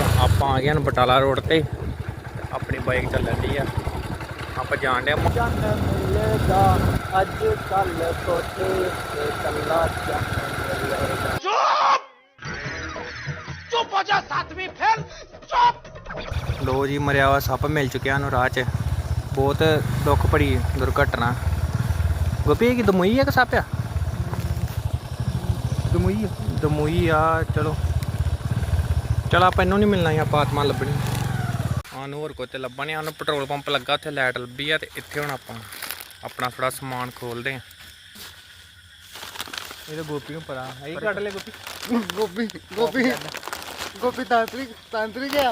ਆ। ਗਏ ਹਨ ਬਟਾਲਾ ਰੋਡ ਤੇ। ਆਪਣੀ ਬਾਈਕ ਚੱਲਣ ਦੀ ਆ। ਆਪਾਂ ਜਾਣ ਡਿਆ ਚੰਨ ਮਿਲੇਗਾ ਅੱਜ ਕੱਲ ਕੋਠੇ ਤੇ ਕੱਲਾ ਚੰਨ ਮਿਲੇਗਾ ਲੋ ਜੀ ਮਰਿਆ ਵਾ ਸੱਪ ਮਿਲ ਚੁੱਕਿਆ ਨੂੰ ਰਾਹ 'ਚ। ਬਹੁਤ ਦੁੱਖ ਭਰੀ ਦੁਰਘਟਨਾ। ਗੋਪੀ ਇਹ ਕੀ ਦਮੂਈ ਆ ਕਿ ਸੱਪ ਆ? ਦਮੂਈ ਦਮੂਈ ਆ ਚਲੋ। ਚਲ ਆਪਾਂ ਇਹਨੂੰ ਨਹੀਂ ਮਿਲਣਾ ਆਪਾਂ ਆਤਮਾ ਲੱਭਣੀ। ਸਾਨੂੰ ਹੋਰ ਕੋਈ ਤੇ ਲੱਭਾ ਨਹੀਂ ਸਾਨੂੰ ਪੈਟਰੋਲ ਪੰਪ ਲੱਗਾ ਉੱਥੇ ਲਾਈਟ ਲੱਭੀ ਆ ਤੇ ਇੱਥੇ ਹੁਣ ਆਪਾਂ ਆਪਣਾ ਥੋੜਾ ਸਮਾਨ ਖੋਲਦੇ ਆ। ਇਹ ਤਾਂ ਗੋਪੀ ਨੂੰ ਹੈ ਇਹ ਕੱਢ ਲੈ ਗੋਪੀ। ਗੋਪੀ ਗੋਪੀ। ਗੋਪੀ ਤਾਂਤਰਿਕ ਤਾਂਤਰਿਕ ਆ।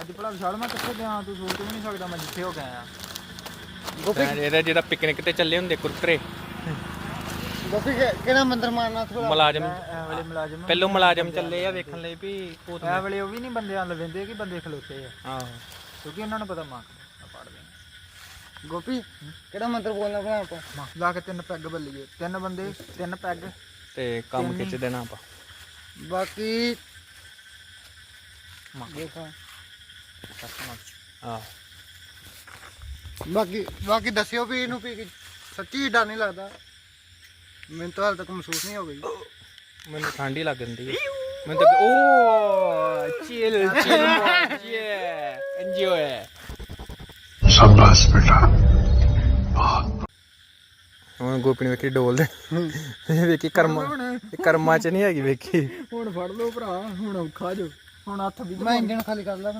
ਅੱਜ ਭਲਾ ਵਿਸ਼ਾਲ ਮੈਂ ਕਿੱਥੇ ਗਿਆ ਤੂੰ ਸੋਚ ਵੀ ਨਹੀਂ ਸਕਦਾ ਮੈਂ ਜਿੱਥੇ ਹੋ ਗਿਆ ਆ ਗੋਪੀ। ਇਹਦਾ ਜਿਹੜਾ ਪਿਕਨਿਕ ਤੇ ਚੱਲੇ ਹੁੰਦੇ ਕੁਰਕਰੇ ਗੋਪੀ ਕਿਹੜਾ ਮੰਦਰ ਮਾਰਨਾ ਥੋੜਾ ਮੁਲਾਜ਼ਮ। ਐ ਵਾਲੇ ਮੁਲਾਜ਼ਮ। ਪਹਿਲੋਂ ਮੁਲਾਜ਼ਮ ਚੱਲੇ ਆ ਵੇਖਣ ਲਈ ਵੀ ਭੂਤ ਐ ਵਾਲੇ ਉਹ ਵੀ ਨਹੀਂ ਬੰਦਿਆਂ ਲਵਿੰਦੇ ਕਿ ਬੰਦੇ ਖਲੋਤੇ ਆ। ਆਹੋ। ਕਿਉਂਕਿ ਉਹਨਾਂ ਨੂੰ ਪਤਾ ਮਾਂ ਗੋਪੀ ਕਿਹੜਾ ਮੰਤਰ ਬੋਲਣਾ ਭਲਾ ਆਪਾਂ? ਲਾ ਕੇ ਤਿੰਨ ਪੈਗ ਬੱਲੀਏ। ਤਿੰਨ ਬੰਦੇ ਤਿੰਨ ਪੈਗ। ਤੇ ਕੰਮ ਖਿੱਚ ਦੇਣਾ ਆਪਾਂ। ਬਾਕੀ ਦੇਖਾਂ। ਆਹ। ਬਾਕੀ ਬਾਕੀ ਦੱਸਿਓ ਵੀ ਇਹਨੂੰ ਵੀ ਸੱਚੀ ਡਰ ਨਹੀਂ ਲੱਗਦਾ। ਮੈਨੂੰ ਤਾਂ ਹਾਲ ਤੱਕ ਮਹਿਸੂਸ ਨਹੀਂ ਹੋ ਗਈ। ਮੈਨੂੰ ਠੰਡੀ ਲੱਗ ਜਾਂਦੀ ਹੈ। ਮੈਨੂੰ ਤਾਂ ਓ ਚਿਲ ਚਿਲ ਮੋਜੇ ਇੰਜੋਏ ਸ਼ਾਬਾਸ਼ ਵੇਖੀ ਡੋਲਦੇ ਇਹ ਵੇਖੀ ਕਰਮਾ ਕਰਮਾ ਚ ਨਹੀਂ ਹੈਗੀ ਵੇਖੀ। ਹੁਣ ਫੜ ਲਓ ਭਰਾ ਹੁਣ ਔਖਾ ਜੋ। ਹੁਣ ਹੱਥ ਵੀ ਮੈਂ ਇੰਜਣ ਖਾਲੀ ਕਰ ਲਾ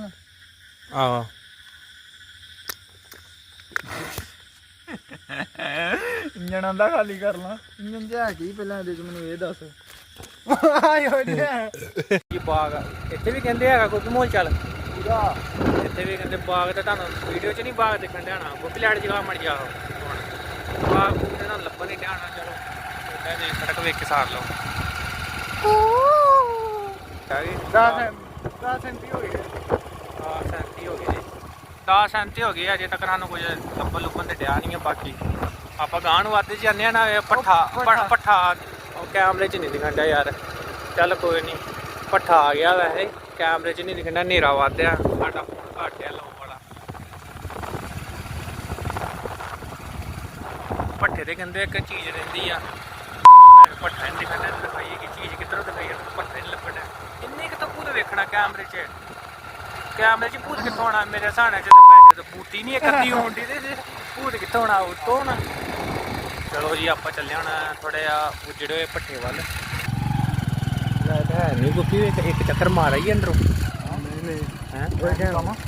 ਆਹ। ਇੰਜਣ ਆਂਦਾ ਖਾਲੀ ਕਰ ਲਾ। ਇੰਜਣ ਜਿਹਾ ਕੀ ਪਹਿਲਾਂ ਚ ਮੈਨੂੰ ਇਹ ਦੱਸ। ਆਇਓ ਜੀ ਕੀ ਬਾਗ ਆ। ਇੱਥੇ ਵੀ ਕਹਿੰਦੇ ਹੈਗਾ ਕੋਈ ਮੋਲ ਚੱਲ। ਪੂਰਾ। ਇੱਥੇ ਵੀ ਕਹਿੰਦੇ ਬਾਗ ਤੇ ਤੁਹਾਨੂੰ ਵੀਡੀਓ ਚ ਨਹੀਂ ਬਾਗ ਦੇਖਣ ਦੇਣਾ। ਗੋਪੀ ਲੈਟ ਜਗਾ ਮੜ ਜਾ ਹੁਣ ਬਾਗ ਤੇ ਨਾ ਲੱਭਣ ਨਹੀਂ ਦੇਣਾ ਚਲੋ। ਇੱਦਾਂ ਦੇ ਸੜਕ ਵੇਖ ਕੇ ਸਾਰ ਲਓ। ਕਾਹੀ 10 10 ਐਮਪੀ ਹੋ ਗਏ। ਆ ਸੈਂਤੀ ਹੋ ਗਈ ਜੀ। 10 ਸੈਂਤੀ ਹੋ ਗਈ ਅਜੇ ਤੱਕ ਸਾਨੂੰ ਕੁਝ ਲੱਭਣ ਲੁੱਭਣ ਤੇ ਡਿਆ ਨਹੀਂ ਹੈ ਬਾਕੀ। ਆਪਾਂ ਗਾਂ ਨੂੰ ਵੱਧ ਜਾਂਦੇ ਆ ਨਾ ਇਹ ਪੱਠਾ ਪੱਠਾ। ਉਹ ਕੈਮਰੇ 'ਚ ਨਹੀਂ ਡਿਆ ਯਾਰ। ਚੱਲ ਕੋਈ ਨਹੀਂ ਪੱਠਾ ਆ ਗਿਆ ਵੈਸੇ। ਕੈਮਰੇ 'ਚ ਨਹੀਂ ਦਿਖਣ ਹਨੇਰਾ ਵੱਧਿਆ ਸਾਡਾ ਫੋਨ ਘੱਟ ਆ ਲਾਉਣ ਵਾਲਾ। ਪੱਠੇ ਦੇ ਕਹਿੰਦੇ ਇੱਕ ਚੀਜ਼ ਰਹਿੰਦੀ ਆ। ਪੱਠਾ ਨਹੀਂ ਦਿਖਣ ਦਿਖਾਈਏ ਕਿ ਚੀਜ਼ ਕਿੱਧਰੋਂ ਦਿਖਾਈਏ ਪੱਠਾ ਨਹੀਂ ਲੱਭਣਾ ਇੰਨੇ ਕਿ ਤਾਂ ਪੂਰੇ ਵੇਖਣਾ ਕੈਮਰੇ 'ਚ? ਕੈਮਰੇ 'ਚ ਭੂਤ ਕਿੱਥੋਂ ਆਉਣਾ? ਮੇਰੇ ਸਾਹਣੇ 'ਚ ਤਾਂ ਭੈਣੇ ਤਾਂ ਬੂਟੀ ਨਹੀਂ ਇੱਕ ਅੱਧੀ ਹੋਣ ਦੀ ਤੇ ਭੂਤ ਕਿੱਥੋਂ ਆਉਣਾ ਉੱਤੋਂ ਨਾ ਚਲੋ ਜੀ ਆਪਾਂ ਚੱਲੇ ਹੁਣ ਥੋੜੇ ਆ ਉਜੜੇ ਹੋਏ ਪੱਠੇ ਵੱਲ। ਲੱਗਦਾ ਹੈ ਨਹੀਂ ਗੁੱਪੀ ਇੱਕ ਇੱਕ ਚੱਕਰ ਮਾਰਾ ਹੀ ਅੰਦਰੋਂ। ਨਹੀਂ ਨਹੀਂ। ਹੈ?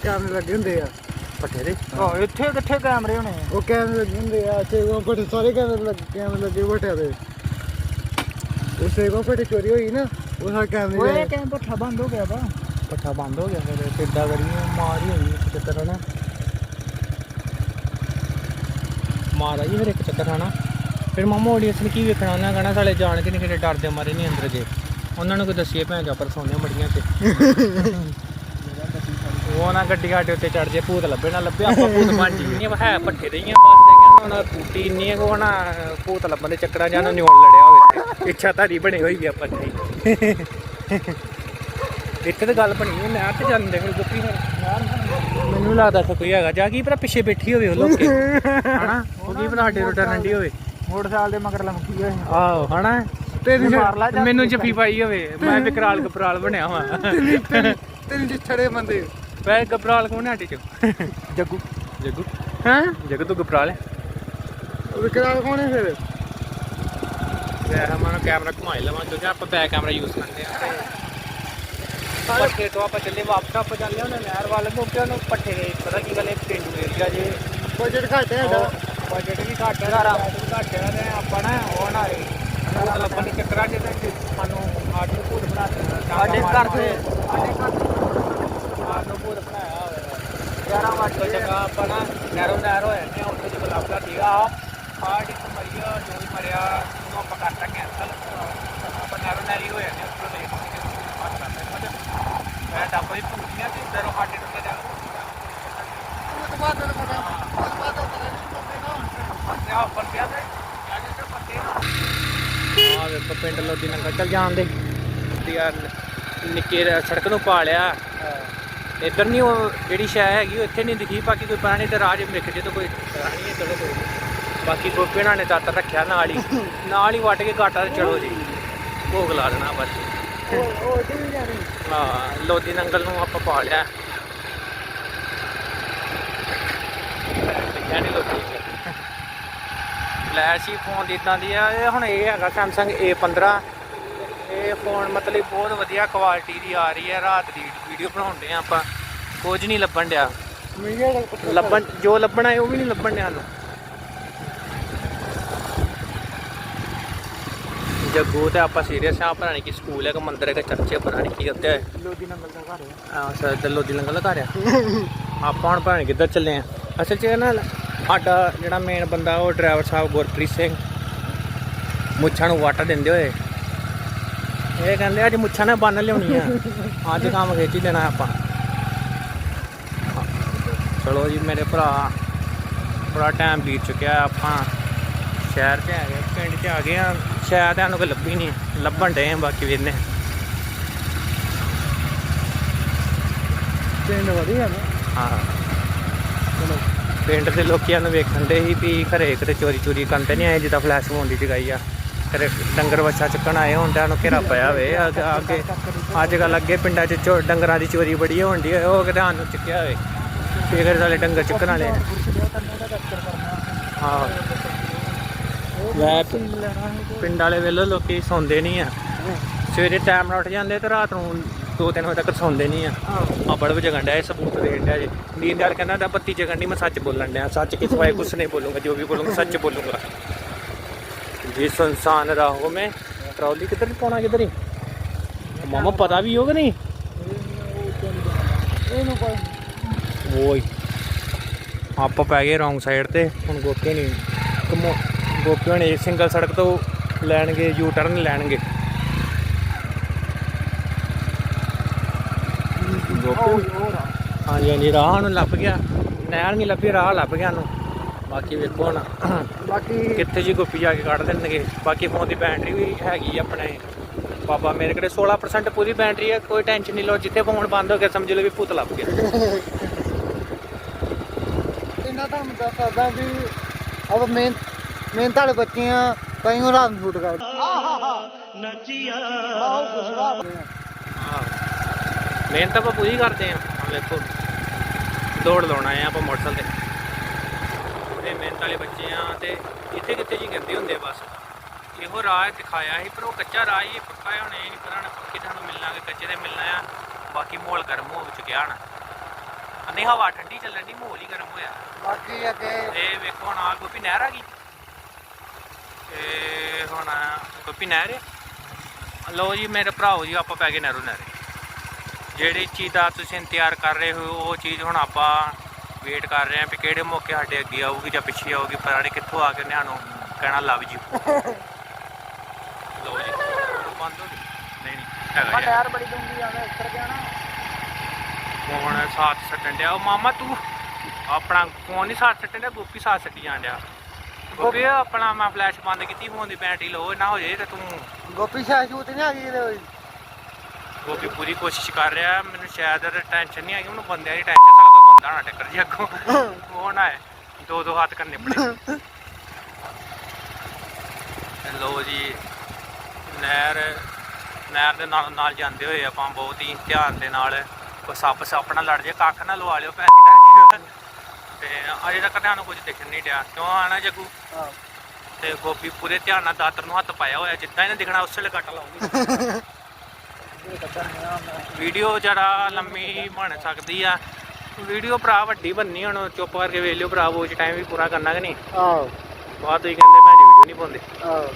ਕੈਮਰੇ ਲੱਗੇ ਹੁੰਦੇ ਆ। ਪੱਠੇ ਦੇ? ਉਹ ਇੱਥੇ ਕਿੱਥੇ ਕੈਮਰੇ ਹੋਣੇ ਉਹ ਕੈਮਰੇ ਲੱਗੇ ਹੁੰਦੇ ਆ ਤੇ ਉਹ ਕੋਲ ਸਾਰੇ ਕੈਮਰੇ ਲੱਗੇ ਕੈਮਰੇ ਲੱਗੇ ਬਟਿਆ ਦੇ। ਉਸੇ ਕੋ ਚੋਰੀ ਹੋਈ ਨਾ ਉਹ ਸਾਰੇ ਕੈਮਰੇ ਓਏ ਕੈਮ ਪੱਠਾ ਬੰਦ ਹੋ ਗਿਆ ਵਾ। ਪੱਠਾ ਬੰਦ ਹੋ ਗਿਆ, ਫਿਰ ਕਿੱਦਾਂ ਕਰੀਏ ਮਾਰ ਹੀ ਹੋਈ ਇੱਕ ਚੱਕਰ ਹਨਾ। ਮਾਰਾ ਹੀ ਫਿਰ ਇੱਕ ਚੱਕਰ ਹਨਾ। ਫਿਰ ਮਾਮਾ ਆਡੀਅנס ਨੇ ਕੀ ਵੇਖਣਾ? ਉਹਨਾਂ ਕਹਣਾ, ਸਾਲੇ ਜਾਣ ਕੇ ਨਹੀਂ ਕਿਤੇ ਡਰਦੇ, ਮਾਰੇ ਨਹੀਂ ਅੰਦਰ ਗਏ ਉਹਨਾਂ ਨੂੰ ਕੋਈ ਦੱਸੀਏ ਭੈਣ ਜਾ ਪਰ ਸੋਨੇ ਮੜੀਆਂ ਤੇ। ਉਹ ਨਾ ਗੱਡੀ ਸਾਡੇ ਉੱਤੇ ਚੜ ਜੇ, ਭੂਤ ਲੱਭੇ ਨਾ ਲੱਭੇ, ਆਪਾਂ ਭੂਤ ਬਣ ਜੀ ਨਹੀਂ ਹੈ ਪੱਠੇ ਦੇ ਹੀ ਆ ਬਸ ਤੇ ਕਿ ਉਹਨਾਂ ਪੂਟੀ ਇੰਨੀ ਕੋ ਨਾ ਭੂਤ ਲੱਭਣ ਦੇ ਚੱਕਰਾਂ ਜਾਂ ਨਿਉਣ ਲੜਿਆ ਹੋਵੇ। ਇੱਛਾ ਧਾਰੀ ਬਣੀ ਹੋਈ ਆ ਪੱਠੇ ਇੱਥੇ ਤਾਂ ਗੱਲ ਬਣੀ ਹੈ ਨਹਿਰ ਤੇ ਜਾਂਦੇ ਫਿਰ ਗੁੱਪੀ ਫਿਰ ਮੈਨੂੰ ਲੱਗਦਾ ਇੱਥੇ ਕੋਈ ਹੈਗਾ ਜਾ ਕੀ ਭਰਾ ਪਿੱਛੇ ਬੈਠੀ ਹੋਵੇ ਉਹ ਲੋਕੇ। ਹਨਾ? ਉਹ ਕੀ ਭਰਾ ਸਾਡੇ ਰੋਟਾ ਨੰਡੀ ਹੋਵੇ। ਮੋਟਰਸਾਈਕਲ ਦੇ ਮਗਰ ਲੰਮਕੀ ਹੋਏ ਆਹੋ ਹਨਾ? ਜਾ ਮੈਨੂੰ ਜੱਫੀ ਪਾਈ ਹੋਵੇ ਮੈਂ ਵਿਕਰਾਲ ਗਪਰਾਲ ਬਣਿਆ ਹਾਂ ਤੇਰੀ ਜਿੱਛੜੇ ਬੰਦੇ। ਵੈ ਗਪਰਾਲ ਕੌਣ ਹੈ ਸਾਡੇ ਚ? ਜੱਗੂ। ਜੱਗੂ। ਹਾਂ? ਜੱਗੂ ਤੂੰ ਗਪਰਾਲ ਹੈ ਵਿਕਰਾਲ ਕੌਣ ਹੈ ਫਿਰ? ਵੈ ਹਮਾਰਾ ਕੈਮਰਾ ਘੁਮਾਈ ਲਵਾਂ ਕਿਉਂਕਿ ਆਪਾਂ ਬੈਕ ਕੈਮਰਾ ਯੂਜ਼ ਕਰਦੇ ਆ। ਤੇ ਪੱਠੇ ਤੋਂ ਆਪਾਂ ਚੱਲੇ ਵਾਪਸ ਆਪਾਂ ਚੱਲੇ ਉਹਨੇ ਨਹਿਰ ਵੱਲ ਕਿਉਂਕਿ ਉਹਨੂੰ ਪੱਠੇ ਪਤਾ ਕੀ ਗੱਲ ਹੈ ਪਿੰਡੂ ਏਰੀਆ ਜੇ। ਬਜਟ ਘੱਟ ਹੈ ਸਾਡਾ। ਬਜਟ ਵੀ ਘੱਟ ਹੈ ਸਾਰਾ ਘੱਟ ਹੈ ਤੇ ਆਪਾਂ ਨਾ ਉਹ ਨਾ ਲੱਭਣ ਦੇ ਚੱਕਰਾਂ ਚ ਤੇ ਸਾਨੂੰ ਆਟ ਭੂਤ ਬਣਾ ਦੇਣਾ ਸਾਡੇ ਘਰ ਦੇ। ਸਾਡੇ ਘਰ ਆਟ ਭੂਤ ਬਣਾਇਆ ਹੋਇਆ ਯਾਰਾਂ ਵਾਟ ਜਗ੍ਹਾ ਆਪਾਂ ਨਾ ਨਹਿਰੋ ਨਹਿਰ ਹੋਇਆ ਨੇ ਉੱਥੇ ਚ ਬਲਾਬਲਾ ਸੀਗਾ ਇੱਕ ਮਰੀਆ ਜੋ ਮਰਿਆ ਉਹਨੂੰ ਆਪਾਂ ਕਰਤਾ ਕੈਂਸਲ ਆਪਾਂ ਨਹਿਰੋ ਨਹਿਰੀ ਹੋਇਆ ਨੇ ਉੱਥੇ ਦੇ ਬਾਤ ਕਰਦੇ ਮਤਲਬ ਮੈਂ ਡੱਬੇ ਦੀ ਭੂਤੀਆਂ ਤੇ ਇਧਰੋਂ ਸਾਡੇ ਨੂੰ ਕਿਹਾ ਤੇ ਆ ਪੱਟਿਆ ਤੇ ਆ ਜੇ ਪੱਟੇ ਆ। ਵੇਖੋ ਪਿੰਡ ਲੋਦੀ ਨੰਗਲ ਚੱਲ ਜਾਣ ਦੇ। ਯਾਰ ਨਿੱਕੇ ਸੜਕ ਨੂੰ ਪਾ ਲਿਆ ਇੱਧਰ ਨਹੀਂ ਉਹ ਜਿਹੜੀ ਸ਼ੈ ਹੈਗੀ ਉਹ ਇੱਥੇ ਨਹੀਂ ਦਿਖੀ ਬਾਕੀ ਕੋਈ ਪਤਾ ਨਹੀਂ ਤੇ ਰਾਜ ਮਿਖ ਜੇ ਤਾਂ ਕੋਈ ਪਤਾ ਨਹੀਂ ਚਲੋ ਕੋਈ। ਬਾਕੀ ਗੋਪੀ ਨਾਲ ਨੇ ਦਾਤਰ ਰੱਖਿਆ ਨਾਲ ਹੀ। ਨਾਲ ਹੀ ਵੱਟ ਕੇ ਘਾਟਾ ਤੇ ਚਲੋ ਜੀ। ਭੋਗ ਲਾ ਦੇਣਾ ਬਸ। ਉਹ ਉਹ ਤੇ ਵੀ ਜਾਣੀ। ਲੋਦੀ ਨੰਗਲ ਨੂੰ ਆਪਾਂ ਪਾ ਲਿਆ। ਨੀ ਲੋਦੀ ਫਲੈਸ਼ ਹੀ ਫੋਨ ਦੀ ਇਦਾਂ ਦੀ ਆ ਇਹ ਹੁਣ ਇਹ ਹੈਗਾ Samsung A15 ਇਹ ਫੋਨ ਮਤਲਬ ਬਹੁਤ ਵਧੀਆ ਕੁਆਲਿਟੀ ਦੀ ਆ ਰਹੀ ਹੈ ਰਾਤ ਦੀ ਵੀਡੀਓ ਬਣਾਉਂਦੇ ਆ ਆਪਾਂ। ਕੁਝ ਨਹੀਂ ਲੱਭਣ ਡਿਆ। ਲੱਭਣ ਜੋ ਲੱਭਣਾ ਹੈ ਉਹ ਵੀ ਨਹੀਂ ਲੱਭਣ ਡਿਆ ਸਾਨੂੰ। ਜੱਗੂ ਤੇ ਆਪਾਂ ਸੀਰੀਅਸ ਆ ਪਤਾ ਨਹੀਂ ਕਿ ਸਕੂਲ ਹੈ ਕਿ ਮੰਦਿਰ ਹੈ ਕਿ ਚਰਚ ਹੈ ਪਤਾ ਨਹੀਂ ਕੀ ਉੱਤੇ ਹੈ। ਲੋਦੀ ਨੰਗਲ ਦਾ ਘਰ ਹੈ। ਆ ਸਰ ਦੱਲੋ ਦੀ ਲੰਗਰ ਲਗਾ ਰਿਆ ਆਪਾਂ ਹੁਣ ਭਾਣ ਕਿੱਧਰ ਚੱਲੇ ਆ ਅਸਲ 'ਚ ਇਹ ਨਾ ਸਾਡਾ ਜਿਹੜਾ ਮੇਨ ਬੰਦਾ ਉਹ ਡਰਾਈਵਰ ਸਾਹਿਬ ਗੁਰਪ੍ਰੀਤ ਸਿੰਘ ਮੁੱਛਾਂ ਨੂੰ ਵਾਟਾ ਦਿੰਦੇ ਹੋਏ। ਇਹ ਕਹਿੰਦੇ ਅੱਜ ਮੁੱਛਾਂ ਨਾਲ ਬੰਨ ਲਿਆਉਣੀ ਆ। ਅੱਜ ਕੰਮ ਖਿੱਚ ਹੀ ਦੇਣਾ ਆਪਾਂ। ਹਾਂ। ਚਲੋ ਜੀ ਮੇਰੇ ਭਰਾ ਬੜਾ ਟਾਈਮ ਬੀਤ ਚੁੱਕਿਆ। ਆਪਾਂ ਸ਼ਹਿਰ 'ਚ ਆ ਗਏ ਪਿੰਡ 'ਚ ਆ ਗਏ ਆ ਸ਼ਾਇਦ ਸਾਨੂੰ ਕੋਈ ਲੱਭੀ ਨਹੀਂ ਲੱਭਣ ਡੇ ਆ ਬਾਕੀ ਵੇਨੇ ਪਿੰਡ ਵਧੀਆ ਨਾ? ਹਾਂ। ਪਿੰਡ ਦੇ ਲੋਕੀਆਂ ਨੂੰ ਵੇਖਣ ਦੇ ਹੀ ਵੀ ਘਰੇ ਕਿਤੇ ਚੋਰੀ ਚੋਰੀ ਕਰਦੇ ਨਹੀਂ ਆਏ ਜਿੱਦਾਂ ਫਲੈਸ਼ ਫੋਨ ਦੀ ਜਗਾਈ ਆ। ਕਦੇ ਡੰਗਰ ਬੱਚਾ ਚੁੱਕਣ ਆਏ ਹੁੰਦਿਆਂ ਨੂੰ ਘੇਰਾ ਪਿਆ ਹੋਵੇ ਅੱਗੇ ਅੱਜ ਕੱਲ ਅੱਗੇ ਪਿੰਡਾਂ 'ਚ ਡੰਗਰਾਂ ਦੀ ਚੋਰੀ ਬੜੀ ਹੁੰਦੀ ਹੈ ਉਹ ਕਿਤੇ ਸਾਨੂੰ ਚੁੱਕਿਆ ਹੋਵੇ ਫੇਰ ਵਾਲੇ ਡੰਗਰ ਚੁੱਕਣ ਵਾਲੇ। ਹਾਂ। ਲੈ ਪਿੰਡ ਵਾਲੇ ਵੇਲੇ ਲੋਕੀ ਸੌਂਦੇ ਨਹੀਂ ਆ। ਸਵੇਰੇ ਟਾਈਮ ਨਾਲ ਉੱਠ ਜਾਂਦੇ ਤੇ ਰਾਤ ਨੂੰ 2-3 ਵਜੇ ਤੱਕ ਸੌਂਦੇ ਨਹੀਂ ਆ। ਆ ਬੜ ਵਜਗਣ ਡਿਆ ਇਹ ਸਬੂਤ ਦੇਣ ਡਿਆ ਜੀ। ਨੀਂਦ ਨਾਲ ਕਹਿੰਦਾ ਤਾਂ ਬੱਤੀ ਜਗਣ ਨਹੀਂ ਮੈਂ ਸੱਚ ਬੋਲਣ ਡਿਆ। ਸੱਚ ਕਿਸ ਵਾਏ ਕੁਛ ਨਹੀਂ ਬੋਲੂੰਗਾ ਜੋ ਵੀ ਬੋਲੂੰਗਾ ਸੱਚ ਬੋਲੂੰਗਾ। ਜਿਸ ਇਨਸਾਨ ਰਾਹੋਂ ਮੈਂ। ਟਰਾਲੀ ਕਿੱਧਰ ਪਾਉਣਾ ਕਿੱਧਰ ਹੀ? ਮਾਮਾ ਪਤਾ ਵੀ ਹੋਗਾ ਨਹੀਂ? ਇਹਨੂੰ ਕੋਈ ਆਪਾਂ ਪੈ ਗਏ ਰੌਂਗ ਸਾਈਡ ਤੇ ਹੁਣ ਗੋਕੇ ਨਹੀਂ। ਕਮੋ ਗੋਪੀ ਹਣੇ ਸਿੰਗਲ ਸੜਕ ਤੋਂ ਲੈਣਗੇ ਯੂ ਟਰਨ ਲੈਣਗੇ ਹਾਂਜੀ ਹਾਂਜੀ ਰਾਹ ਨੂੰ ਲੱਭ ਗਿਆ। ਨਹਿਰ ਨਹੀਂ ਲੱਭੀ ਰਾਹ ਲੱਭ ਗਿਆ ਨੂੰ ਬਾਕੀ ਵੇਖੋ ਹੁਣ। ਬਾਕੀ ਕਿੱਥੇ ਜੀ ਗੋਪੀ ਜਾ ਕੇ ਕੱਢ ਦੇਣਗੇ। ਬਾਕੀ ਫੋਨ ਦੀ ਬੈਟਰੀ ਵੀ ਹੈਗੀ ਆਪਣੇ। ਬਾਬਾ ਮੇਰੇ ਕੋਲੇ 16% ਪੂਰੀ ਬੈਟਰੀ ਹੈ ਕੋਈ ਟੈਨਸ਼ਨ ਨਹੀਂ ਲਓ ਜਿੱਥੇ ਫੋਨ ਬੰਦ ਹੋ ਗਿਆ ਸਮਝ ਲਓ ਵੀ ਭੂਤ ਲੱਭ ਗਿਆ। ਇਹਨਾਂ ਤਾਂ ਦੱਸ ਸਕਦਾ ਵੀ ਅਬ ਮੈਂ ਮਿਹਨਤ ਵਾਲੇ ਬੱਚੇ ਆ ਕਈ ਨੂੰ ਰਾਤ ਨੂੰ ਸ਼ੂਟ ਕਰਦੇ। ਨੱਚੀਆ। ਮਿਹਨਤ ਆਪਾਂ ਪੂਰੀ ਕਰਦੇ ਆਂ। ਆਹ ਵੇਖੋ ਦੌੜ ਲਾਉਣਾ ਆ ਆਪਾਂ ਮੋਟਰਸਾਈਕਲ ਤੇ। ਤੇ ਮਿਹਨਤ ਵਾਲੇ ਬੱਚੇ ਆ ਤੇ ਇੱਥੇ ਕਿੱਥੇ ਜੀ ਗੰਦੇ ਹੁੰਦੇ ਆ ਬਸ। ਇਹੋ ਰਾਹ ਦਿਖਾਇਆ ਸੀ ਪਰ ਉਹ ਕੱਚਾ ਰਾਹ ਹੀ ਪੱਕਾ ਹੁਣ ਇਹ ਨਹੀਂ ਪਤਾ ਨਾ ਪੱਕੇ ਤੁਹਾਨੂੰ ਮਿਲਣਾ ਕਿ ਕੱਚੇ ਦੇ ਮਿਲਣਾ ਆ। ਬਾਕੀ ਮਾਹੌਲ ਗਰਮ ਹੋ ਚੁੱਕਿਆ ਹਣ। ਨਹੀਂ ਹਵਾ ਠੰਡੀ ਚੱਲਣ ਦੀ ਮਾਹੌਲ ਹੀ ਗਰਮ ਹੋਇਆ। ਬਾਕੀ ਅੱਗੇ ਇਹ ਵੇਖੋ ਹੁਣ ਆ ਗੋਪੀ ਨਹਿਰ ਆ ਗਈ। ਇਹ ਹੁਣ ਗੋਪੀ ਨਹਿਰ ਲਓ ਜੀ ਮੇਰੇ ਭਰਾਓ ਜੀ ਆਪਾਂ ਪੈ ਗਏ ਨਹਿਰੋ ਨਹਿਰੇ। ਜਿਹੜੀ ਚੀਜ਼ ਦਾ ਤੁਸੀਂ ਇੰਤਜ਼ਾਰ ਕਰ ਰਹੇ ਹੋ ਉਹ ਚੀਜ਼ ਹੁਣ ਆਪਾਂ ਵੇਟ ਕਰ ਰਹੇ ਹਾਂ ਵੀ ਕਿਹੜੇ ਮੌਕੇ ਸਾਡੇ ਅੱਗੇ ਆਊਗੀ ਜਾਂ ਪਿੱਛੇ ਆਊਗੀ ਨਹੀਂ ਕਿੱਥੋਂ ਆ ਕੇ ਨਿਆਣੋ ਕਹਿਣਾ ਲਵ ਜੀ। ਲਓ ਜੀ ਬੰਦ ਹੋ ਗਈ ਨਹੀਂ ਨਹੀਂ ਹੈਗਾ ਯਾਰ। ਬੜੀ ਡੂੰਗੀ ਆਵੇ ਉੱਤਰ ਗਿਆ ਨਾ। ਹੁਣ ਸਾਥ ਛੱਡਣ ਡਿਆ। ਉਹ ਮਾਮਾ ਤੂੰ ਆਪਣਾ ਫੋਨ ਨਹੀਂ ਸਾਥ ਛੱਡਣ ਡਿਆ? ਗੋਪੀ ਸਾਥ ਛੱਡੀ ਜਾਣ ਡਿਆ। ਗੋਪੀ ਆਪਣਾ ਮੈਂ ਫਲੈਸ਼ ਬੰਦ ਕੀਤੀ ਫੋਨ ਦੀ ਬੈਟਰੀ ਲੋ ਨਾ ਹੋ ਜੇ ਤੇ ਤੂੰ ਗੋਪੀ ਸ਼ਾਹ ਸ਼ੂਟ ਨਹੀਂ ਆ ਗਈ ਇਹਦੇ ਵਿੱਚ? ਗੋਪੀ ਪੂਰੀ ਕੋਸ਼ਿਸ਼ ਕਰ ਰਿਹਾ ਮੈਨੂੰ ਸ਼ਾਇਦ ਟੈਨਸ਼ਨ ਨਹੀਂ ਆਈ ਉਹਨੂੰ ਬੰਦਿਆਂ ਦੀ ਟੈਨਸ਼ਨ ਸਾਲਾ ਕੋਈ ਬੰਦਾ ਨਾ ਟੱਕਰ ਜੀ ਅੱਗੋਂ। ਉਹ ਨਾ ਹੈ ਦੋ ਦੋ ਹੱਥ ਕਰਨੇ ਪੜੇ। ਲੋ ਜੀ ਨਹਿਰ ਨਹਿਰ ਦੇ ਨਾਲ ਨਾਲ ਜਾਂਦੇ ਹੋਏ ਆਪਾਂ ਬਹੁਤ ਹੀ ਧਿਆਨ ਦੇ ਨਾਲ ਕੋਈ ਸੱਪ ਸੱਪ ਨਾ ਲੜ ਜੇ ਕੱਖ ਨਾ ਲਵਾ ਲਿਓ ਭੈਣ ਦੀ। ਤੇ ਅਜੇ ਤੱਕ ਤੁਹਾਨੂੰ ਕੁਝ ਦਿਖਣ ਨਹੀਂ ਡਿਆ। ਕਿਉਂ ਆਣਾ ਜੱਗੂ? ਹਾਂ। ਤੇ ਗੋਪੀ ਪੂਰੇ ਧਿਆਨ ਨਾਲ ਦਾਤਰ ਨੂੰ ਹੱਥ ਪਾਇਆ ਹੋਇਆ ਜਿੱਦਾਂ ਇਹਨੇ ਦਿਖਣਾ ਉਸੇ ਵੇਲੇ ਕੱਟ ਲਾਉਂਗੀ। ਵੀਡੀਓ ਜਰਾ ਲੰਮੀ ਬਣ ਸਕਦੀ ਆ। ਵੀਡੀਓ ਭਰਾ ਵੱਡੀ ਬੰਨੀ ਹੁਣ ਚੁੱਪ ਕਰਕੇ ਵੇਖ ਲਿਓ ਭਰਾ ਉਹ ਟਾਈਮ ਵੀ ਪੂਰਾ ਕਰਨਾ ਕਿ ਨਹੀਂ? ਆਓ ਬਾਅਦ ਤੁਸੀਂ ਕਹਿੰਦੇ ਭੈਣ ਵੀਡੀਓ ਨਹੀਂ ਪਾਉਂਦੇ। ਆਓ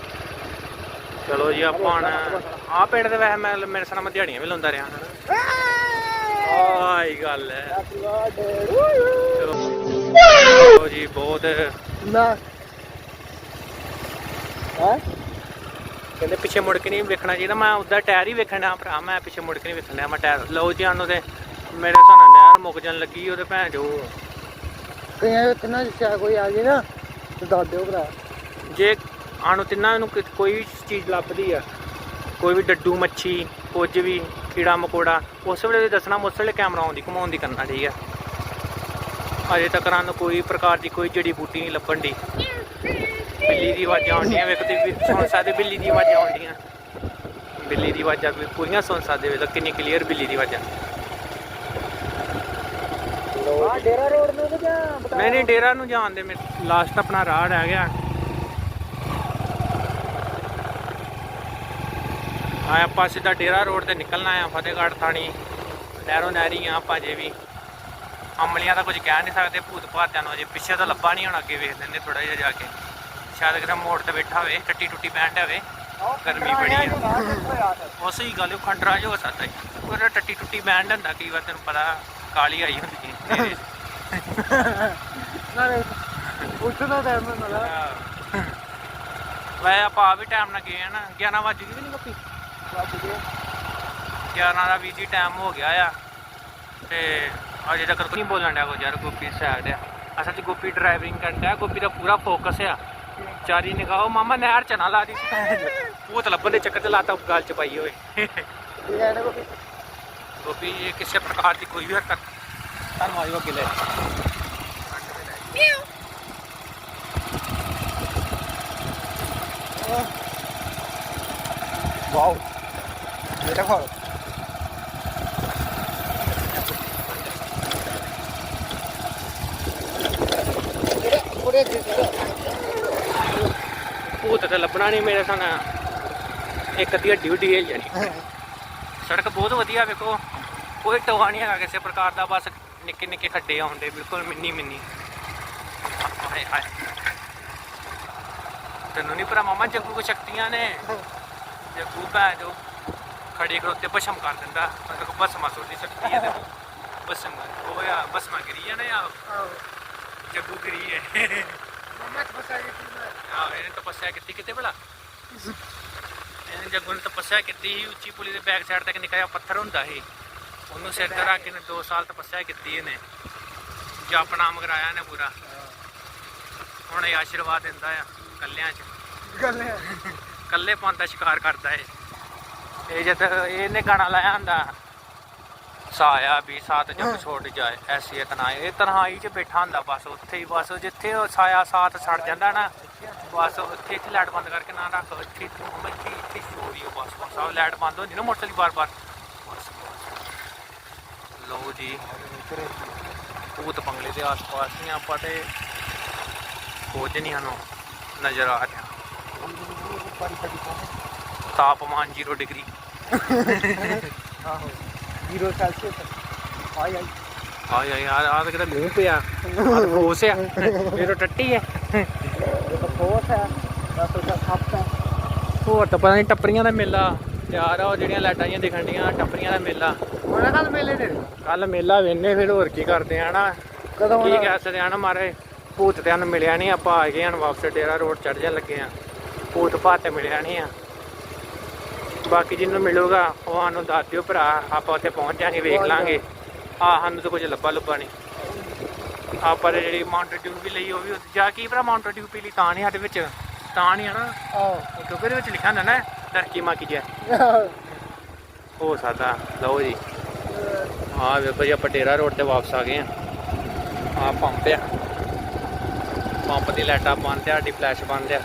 ਚਲੋ ਜੀ ਆਪਾਂ ਹੁਣ ਆਹ ਪਿੰਡ ਦੇ ਵੈਸੇ ਮੈਂ ਮੇਰੇ ਸਾਹ ਮੈਂ ਦਿਹਾੜੀਆਂ ਵੀ ਲਾਉਂਦਾ ਰਿਹਾ। ਆਹ! ਹੀ ਗੱਲ ਹੈ। ਚਲੋ ਚਲੋ ਜੀ ਬਹੁਤ ਨਾ। ਹੈ? ਕਹਿੰਦੇ ਪਿੱਛੇ ਮੁੜ ਕੇ ਨਹੀਂ ਵੇਖਣਾ ਚਾਹੀਦਾ ਮੈਂ ਉਹਦਾ ਟਾਇਰ ਹੀ ਵੇਖਣ ਭਰਾ ਮੈਂ ਪਿੱਛੇ ਮੁੜ ਕੇ ਨਹੀਂ ਵੇਖਣ ਮੈਂ ਟਾਇਰ। ਲਓ ਜੀ ਸਾਨੂੰ ਤੇ ਮੇਰੇ ਸਾਨਾ ਨਹਿਰ ਮੁੱਕ ਜਾਣ ਲੱਗੀ ਉਹਦੇ ਭੈਣ ਜੋ ਕਈਆਂ ਵਿੱਚ ਨਾ ਕੋਈ ਆ ਜੇ ਨਾ ਤੇ ਦੱਸ ਦਿਓ ਭਰਾ। ਜੇ ਆਣੋ ਤਿੰਨਾਂ ਨੂੰ ਕੋਈ ਵੀ ਚੀਜ਼ ਲੱਭਦੀ ਆ ਕੋਈ ਵੀ ਡੱਡੂ ਮੱਛੀ ਕੁਝ ਵੀ ਕੀੜਾ ਮਕੋੜਾ ਉਸ ਵੇਲੇ ਦੱਸਣਾ ਉਸ ਵੇਲੇ ਕੈਮਰਾ ਆਉਣ ਦੀ ਘੁਮਾਉਣ ਦੀ ਕਰਨਾ ਠੀਕ ਆ। ਅਜੇ ਤੱਕ ਸਾਨੂੰ ਕੋਈ ਪ੍ਰਕਾਰ ਦੀ ਕੋਈ ਜੜੀ ਬੂਟੀ ਨਹੀਂ ਲੱਭਣ ਦੀ ਬਿੱਲੀ ਦੀ ਆਵਾਜ਼ਾਂ ਆਉਂਦੀਆਂ ਵੇਖ ਤੇ ਵੀ ਸੁਣ ਸਕਦੇ ਬਿੱਲੀ ਦੀ ਆਵਾਜ਼ਾਂ ਆਉਂਦੀਆਂ। ਬਿੱਲੀ ਦੀ ਆਵਾਜ਼ਾਂ ਵੀ ਪੂਰੀਆਂ ਸੁਣ ਸਕਦੇ ਵੇਖ ਕਿੰਨੀ ਕਲੀਅਰ ਬਿੱਲੀ ਦੀ ਆਵਾਜ਼ਾਂ। ਆ ਡੇਰਾ ਰੋਡ ਨੂੰ ਜਾਂ ਨਹੀਂ ਨਹੀਂ ਡੇਰਾ ਨੂੰ ਜਾਣ ਦੇ ਮੇਰੇ ਲਾਸਟ ਆਪਣਾ ਰਾਹ ਰਹਿ ਗਿਆ। ਆਇਆ ਆਪਾਂ ਸਿੱਧਾ ਡੇਰਾ ਰੋਡ ਤੇ ਨਿਕਲਣਾ ਆ ਫਤਿਹਗੜ੍ਹ ਥਾਣੀ। ਨਹਿਰੋ ਨਹਿਰੀ ਆ ਆਪਾਂ ਜੇ ਵੀ। ਅਮਲੀਆਂ ਦਾ ਕੁਝ ਕਹਿ ਨਹੀਂ ਸਕਦੇ ਭੂਤ ਭਾਤਿਆਂ ਨੂੰ ਅਜੇ ਪਿੱਛੇ ਤਾਂ ਲੱਭਾ ਨਹੀਂ ਹੁਣ ਅੱਗੇ ਵੇਖ ਲੈਂਦੇ ਥੋੜਾ ਜਿਹਾ ਜਾ ਕੇ। ਸ਼ਾਇਦ ਕਿਤੇ ਮੋੜ ਤੇ ਬੈਠਾ ਹੋਵੇ ਟੱਟੀ ਟੁੱਟੀ ਬੈਂਡ ਹੋਵੇ ਗਰਮੀ ਬੜੀ ਆ। ਉਸੇ ਹੀ ਗੱਲ ਉਹ ਖੰਡਰਾ ਜੋ ਹੋ ਸਕਦਾ ਹੈ। ਉਹ ਟੱਟੀ ਟੁੱਟੀ ਬੈਂਡ ਹੁੰਦਾ ਕਈ ਵਾਰ ਤੈਨੂੰ ਪਤਾ ਕਾਲੀ ਆਈ ਹੁੰਦੀ ਹੈ। ਨਾਲੇ ਉੱਠਦਾ ਟਾਈਮ ਨਾਲ। ਵੈ ਆਪਾਂ ਆ ਵੀ ਟਾਈਮ ਨਾਲ ਗਏ ਨਾ 11 ਵਜੇ ਵੀ ਨਹੀਂ ਕੱਪੀ ਵੱਜ ਗਏ। 11 ਦਾ ਵੀ ਜੀ ਟਾਈਮ ਹੋ ਗਿਆ ਆ। ਤੇ ਅਜੇ ਤੱਕ ਕੋਈ ਨਹੀਂ ਬੋਲਣ ਡਿਆ ਕੋਈ ਯਾਰ ਗੋਪੀ ਸਾਈਡ ਆ। ਅਸਲ 'ਚ ਗੋਪੀ ਡਰਾਈਵਿੰਗ ਕਰਦਾ ਗੋਪੀ ਦਾ ਪੂਰਾ ਫੋਕਸ ਆ। ਚਾਰੀ ਨਿਗਾਹ ਮਾਮਾ ਨਹਿਰ ਚ ਨਾ ਲਾ ਦੀ। ਉਹ ਲੱਭਣ ਦੇ ਚੱਕਰ ਤੇ ਲਾਤਾ ਗੱਲ ਚ ਪਾਈ ਹੋਏ ਕੋ ਗੋਪੀ ਇਹ ਕਿਸੇ ਪ੍ਰਕਾਰ ਦੀ ਕੋਈ ਵੀ ਹਰਕਤ ਤੁਹਾਨੂੰ ਆਇਓ ਅੱਗੇ ਲੈ। ਵਾਓ। ਇਹ ਦੇਖੋ ਪੂਰੇ ਭੂਤ ਤੇ ਲੱਭਣਾ ਨਹੀਂ ਮੇਰੇ ਸਾਨਾ ਇੱਕ ਅੱਧੀ ਹੱਡੀ ਉੱਡੀ ਹਿੱਲ ਜਾਣੀ ਸੜਕ ਬਹੁਤ ਵਧੀਆ ਵੇਖੋ। ਕੋਈ ਟੋਆ ਨਹੀਂ ਹੈਗਾ ਕਿਸੇ ਪ੍ਰਕਾਰ ਦਾ ਬਸ ਨਿੱਕੇ ਨਿੱਕੇ ਖੱਡੇ ਆਉਂਦੇ ਬਿਲਕੁਲ ਮਿੰਨੀ ਮਿੰਨੀ। ਹਾਏ ਹਾਏ। ਤੈਨੂੰ ਨਹੀਂ ਪਤਾ ਮਾਮਾ ਜੱਗੂ ਕੋ ਸ਼ਕਤੀਆਂ ਨੇ। ਜੱਗੂ ਭੈ ਜੋ ਖੜੇ ਖੜੋਤੇ ਭਸਮ ਕਰ ਦਿੰਦਾ। ਮਤਲਬ ਭਸਮਾ ਸੋਡੀ ਸ਼ਕਤੀ ਹੈ ਤੇ ਭਸਮ ਉਹ ਆ ਭਸਮਾ ਗਿਰੀ ਹੈ ਨਾ ਆ ਜੱਗੂ ਗਿਰੀ ਹੈ। ਮਮਾ ਫਸਾ ਗਈ ਆ ਇਹਨੇ ਤਪੱਸਿਆ ਕੀਤੀ ਕਿਤੇ ਭਲਾ? ਇਹਨੇ ਜੱਗੂ ਨੇ ਤਪੱਸਿਆ ਕੀਤੀ ਸੀ ਉੱਚੀ ਪੁਲੀ ਦੇ ਬੈਕ ਸਾਈਡ ਤੇ ਇੱਕ ਨਿੱਕਾ ਜਿਹਾ ਪੱਥਰ ਹੁੰਦਾ ਸੀ। ਉਹਨੂੰ ਸਿਰ ਤੇ ਰੱਖ ਕੇ ਨੇ 2 ਸਾਲ ਤਪੱਸਿਆ ਕੀਤੀ ਇਹਨੇ। ਜਪ ਨਾਮ ਕਰਾਇਆ ਇਹਨੇ ਪੂਰਾ। ਹੁਣ ਇਹ ਆਸ਼ੀਰਵਾਦ ਦਿੰਦਾ ਆ ਕੱਲਿਆਂ 'ਚ। ਹੈ ਕੱਲੇ ਦਾ ਸ਼ਿਕਾਰ ਕਰਦਾ ਏ ਇਹ ਜਦ ਇਹਨੇ ਗਾਣਾ ਲਾਇਆ ਹੁੰਦਾ ਸਾਇਆ ਵੀ ਸਾਥ ਜਬ ਛੋੜ ਜਾਏ ਐਸੀ ਇਤਨਾ ਇਹ ਤਨਹਾਈ 'ਚ ਬੈਠਾ ਹੁੰਦਾ ਬਸ ਉੱਥੇ ਹੀ ਬਸ ਜਿੱਥੇ ਉਹ ਸਾਇਆ ਸਾਥ ਛੱਡ ਜਾਂਦਾ ਨਾ ਬਸ ਉੱਥੇ ਇੱਥੇ ਲਾਈਟ ਬੰਦ ਕਰਕੇ ਨਾ ਰੱਖ ਇੱਥੇ ਤੂੰ ਇੱਥੇ ਇੱਥੇ ਛੋੜੀ ਬਸ ਬਸ ਆ ਲਾਈਟ ਬੰਦ ਹੁੰਦੀ ਨਾ ਮੋਟਰਸਾਈਕਲ ਬਾਰ-ਬਾਰ। ਲਓ ਜੀ ਭੂਤ ਬੰਗਲੇ ਦੇ ਆਸ-ਪਾਸ ਹੀ ਆਪਾਂ ਤੇ ਕੁਝ ਨਹੀਂ ਸਾਨੂੰ ਨਜ਼ਰ ਆ ਰਿਹਾ। ਤਾਪਮਾਨ 0 ਡਿਗਰੀ। ਆਹੋ। 0 ਸੈਲਸੀਅਸ ਆਈ ਆਈ। ਆਏ ਆਏ ਆ ਆ ਤਾਂ ਕਿਤੇ ਮੂੰਹ ਪਿਆ। ਆ ਫੋਸ ਆ। ਮੇਰੋ ਟੱਟੀ ਹੈ ਇਹ ਤਾਂ ਫੋਰਸ ਹੈ ਦੱਸ ਦਾ ਸੱਪ ਹੈ ਹੋਰ ਤਾਂ ਪਤਾ ਨਹੀਂ ਟੱਪਰੀਆਂ ਦਾ ਮੇਲਾ। ਤਿਆਰ ਆ ਉਹ ਜਿਹੜੀਆਂ ਲਾਈਟਾਂ ਜੀਆਂ ਦਿਖਣ ਡੀਆਂ ਟੱਪਰੀਆਂ ਦਾ ਮੇਲਾ। ਉਹਨਾਂ ਨਾਲ ਮੇਲੇ ਨੇ ਕੱਲ ਮੇਲਾ ਵੇਨੇ ਫਿਰ ਹੋਰ ਕੀ ਕਰਦੇ ਆ ਨਾ ਕਦੋਂ ਕੀ ਹੋਣਾ? ਕਹਿ ਸਕਦੇ ਆ ਨਾ ਮਾਰੇ? ਭੂਤ ਤੇ ਨੂੰ ਮਿਲਿਆ ਨਹੀਂ ਆਪਾਂ ਆ ਗਏ ਹਨ ਵਾਪਸ ਡੇਰਾ ਰੋਡ ਚੜ ਜਾ ਲੱਗੇ ਆ ਭੂਤ ਭਾਤ ਮਿਲਿਆ ਨਹੀਂ ਆ। ਬਾਕੀ ਜਿਹਨੂੰ ਮਿਲੂਗਾ ਉਹ ਸਾਨੂੰ ਦੱਸ ਦਿਓ ਭਰਾ ਆਪਾਂ ਉੱਥੇ ਪਹੁੰਚ ਜਾਾਂਗੇ ਵੇਖ ਲਾਂਗੇ। ਆ ਸਾਨੂੰ ਤਾਂ ਕੁਝ ਲੱਭਾ ਲੁੱਭਾ ਨਹੀਂ ਆਪਾਂ ਜਿਹੜੀ ਮਾਊਂਟ ਡਿਊ ਵੀ ਲਈ ਉਹ ਵੀ ਉੱਥੇ ਜਾ ਕੀ ਭਰਾ ਮਾਊਂਟ ਡਿਊ ਪੀ ਲਈ? ਤਾਂ ਨਹੀਂ ਸਾਡੇ ਵਿੱਚ। ਤਾਂ ਨਹੀਂ ਆ ਨਾ ਆਹ। ਕਿਉਂਕਿ ਇਹਦੇ ਵਿੱਚ ਲਿਖਿਆ ਹੁੰਦਾ ਨਾ ਡਰਕੀ ਮਾਕੀ ਜਿਹਾ। ਹੋ ਸਕਦਾ। ਲਓ ਜੀ। ਹਾਂ ਵੇਖੋ ਜੀ ਆਪਾਂ ਡੇਰਾ ਰੋਡ ਤੇ ਵਾਪਸ ਆ ਗਏ ਆ ਆ ਪੰਪ ਆ। ਪੰਪ ਦੀ ਲਾਈਟਾਂ ਬੰਦ ਆ ਸਾਡੀ ਫਲੈਸ਼ ਬੰਦ ਆ।